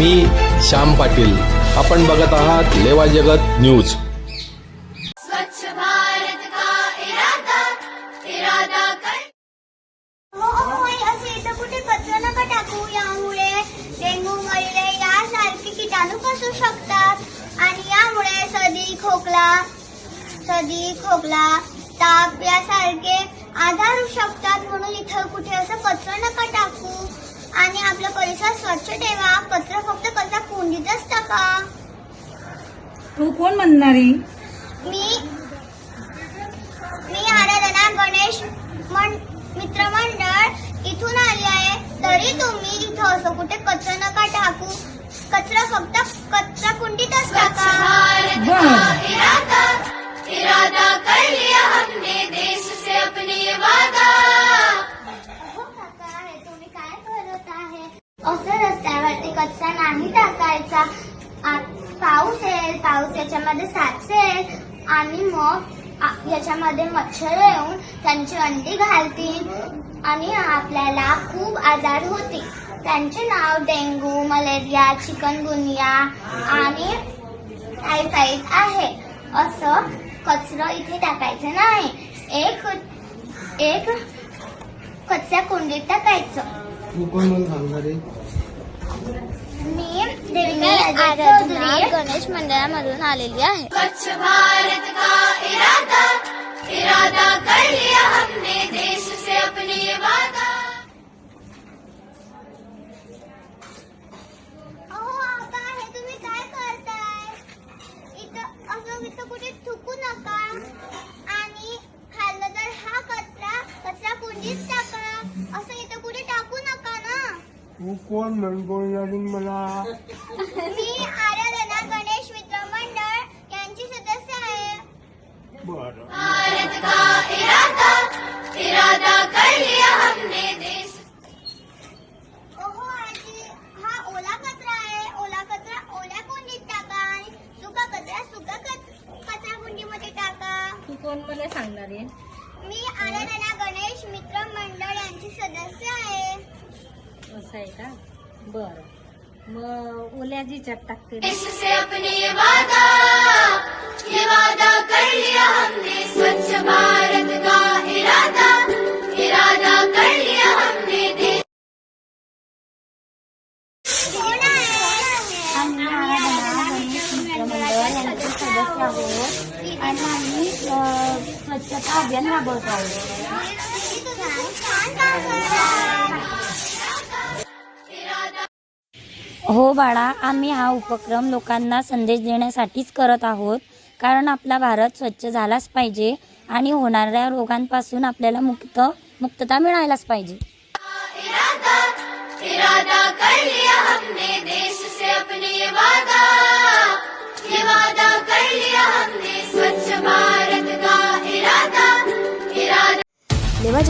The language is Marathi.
मी श्याम पाटील. आपण बघत आहात लेवा जगत न्यूज. स्वच्छ भारत का इरादा? इरादा कर हो होय असे इथं कुठे कचरा नका टाकू. यामुळे मलेरिया यासारखे किटाणू पसरू शकतात. आणि यामुळे सर्दी खोकला सर्दी खोकला ताप यासारखे आजार होऊ शकतात. म्हणून इथं कुठे असं कचरा नका टाकू. आणि आपला परिसर स्वच्छ ठेवा. कचरा फक्त कचरा कुंडीतच टाका तू कोण म्हणणारी? मी मी आराधना गणेश मन मित्रमंडळ इथून आली आहे. तरी तुम्ही इथं असं कुठे कचरा नका टाकू. कचरा फक्त कचरा कुंडीतच टाका भारत का? बर. इरादा इरादा कर लिया हमने देश से अपने ये वादा. हो काका हे तुम्ही काय करत आहे? असं रस्त्यावरती कचरा नाही टाकायचा. पाऊस याच्यामध्ये साचेल आणि मग याच्यामध्ये मच्छर येऊन त्यांची अंडी घालतील आणि आपल्याला खूप आजार होतील. त्यांचे नाव डेंगू मलेरिया चिकनगुनिया आणि टायफाईड आहे. असं कचरा इथे टाकायचं नाही. एक एक कचऱ्या कुंडीत टाकायचं. तू मी गणेश मंडळामधून आलेली आहे. स्वच्छ भारत का इरादा? इरादा कर लिया हमने देश से अपने वादा। अहो आबा हे तुम्ही काय करताय? इथं असं इथं तू कोण म्हणून बोलणार मला? मी आराधना गणेश मित्र मंडळ यांची सदस्य आहे. बरं. भारत का इरादा? इरादा कर लिया हमने देश. ओहो आजी हा ओला कचरा आहे. ओला कचरा ओल्या कुंडीत टाका आणि सुका कचरा सुका कच- कचरा कुंडीमध्ये टाका. तू कोण मला सांगणार आहे? मी आराधना गणेश मित्र मंडळ यांची सदस्य आहे असं आहे का? बर. मग ओल्या जिच्यात टाकते. देश से अपने ये वादा ये वादा कर लिया हमने स्वच्छ भारत का इरादा इरादा कर लिया हमने आम्ही सदस्य आहोत आणि आम्ही स्वच्छता अभियान राबवत आहोत. हो बाळा आम्ही हा उपक्रम लोकांना संदेश देण्यासाठीच करत आहोत. कारण आपला भारत स्वच्छ झालाच पाहिजे आणि होणाऱ्या रोगांपासून आपल्याला मुक्त मुक्तता मिळायलाच पाहिजे.